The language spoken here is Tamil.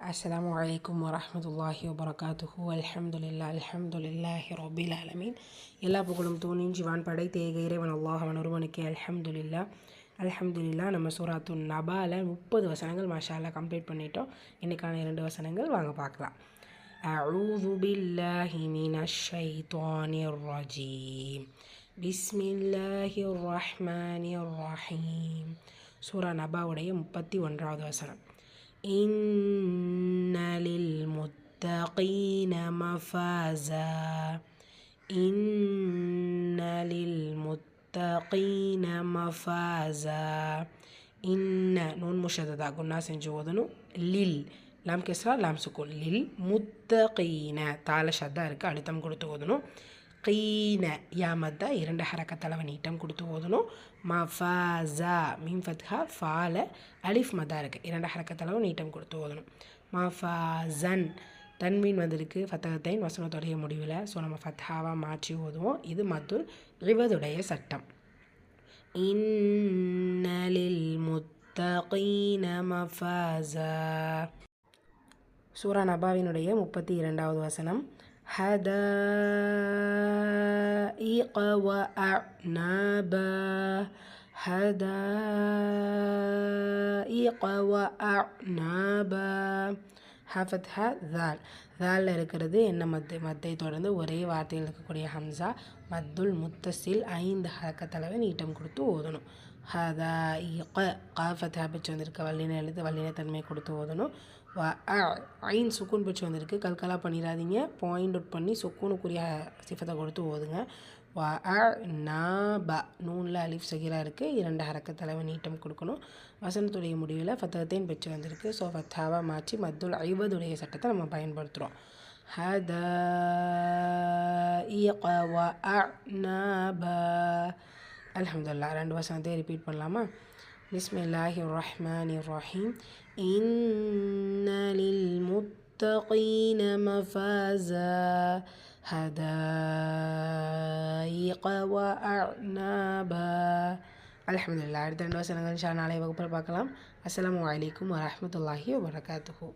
அஸ்லாம் வலைக்கம் வரமத்துல்லாஹி வபரகாத்துஹு அல்ஹம்துலில்லா அல்ஹம்துலில்லாஹி ரொபில் அலமீன் எல்லா புகழும் தூணின் ஜிவான் படை தேக இறைவன் அல்லாஹ் அவன் ஒருவனுக்கு அல்ஹம்துலில்லா அல்ஹம்துலில்லா நம்ம சூராத்து நபால முப்பது வசனங்கள் மாஷால்லா கம்ப்ளீட் பண்ணிட்டோம் இன்றைக்கான இரண்டு வசனங்கள் வாங்க பார்க்கலாம் أعوذ بالله من الشيطان الرجيم بسم الله الرحمن الرحيم சூரா நபாவுடைய முப்பத்தி ஒன்றாவது வசனம் إن للمتقين مفازا إن للمتقين مفازا إن نون مشددة قلنا سنجودنو لل لام كسرة لام سكون للمتقين تعالى شدة أركا أدتم قلتو கீன யாமத் தான் இரண்டு ஹரக்கத்தளவை நீட்டம் கொடுத்து ஓதணும். மஃபாஸா மீன் ஃபத்ஹா ஃபால அலிஃப் மதா இருக்குது இரண்டு ஹரக்கத்தளவு நீட்டம் கொடுத்து ஓதணும். மஃபாசன் தன்மீன் வந்திருக்கு. ஃபத்தகத்தைன் வசனத்துடைய முடிவில் ஸோ நம்ம ஃபத்ஹாவாக மாற்றி ஓதுவோம். இது மத்துல் ரிவதுடைய சட்டம். இன்னலில் முத்தகீன மஃபாஸா. சூரா நபாவினுடைய முப்பத்தி இரண்டாவது வசனம். حدائق وأعنابا حدائق وأعنابا ஹஃபத் ஹ தால் தாலில் இருக்கிறது என்ன மத்து மத்தை தொடர்ந்து ஒரே வார்த்தையில் இருக்கக்கூடிய ஹம்சா மத்துல் முத்தசில் ஐந்து ஹரக்கத்தளவை நீட்டம் கொடுத்து ஓதணும் ஹதா இக காஃபத் ஹாபிச்சு வந்திருக்க வல்லின எழுத்து வல்லின தன்மை கொடுத்து ஓதணும் வ ஐன் சுக்கூன் பிச்சு வந்திருக்கு கல்கலா பண்ணிடாதீங்க பாயிண்ட் அவுட் பண்ணி சுக்கூனுக்குரிய சிஃபத்தை கொடுத்து ஓதுங்க வா அ நா ப நூனில் அலிஃப் சகிரா இருக்குது இரண்டு ஹரக்க தலைவை நீட்டம் கொடுக்கணும். வசனத்துடைய முடிவில் ஃபத்தகத்தையும் பெற்று வந்திருக்கு. ஸோ ஃபத்தாவா மாற்றி மத்துல் ஐவதுடைய சட்டத்தை நம்ம பயன்படுத்துகிறோம் ஹதீக வ அ நா ப அலமதுல்லா ரெண்டு வசனத்தையும் ரிப்பீட் பண்ணலாமா? பிஸ்மில்லாஹி ரஹ்மான் ரஹீம் இன்னலில் முத்தகீன மஃபாஸா. ஹதாயிக வ அஅனாபா அலமதுல்லா அடுத்த ரெண்டு வசனங்கள் ஷா நாளை வகுப்பில் பார்க்கலாம் அஸ்லாம் வலைக்கம் வரமத்துல்லாஹி வபரகாத்துஹூ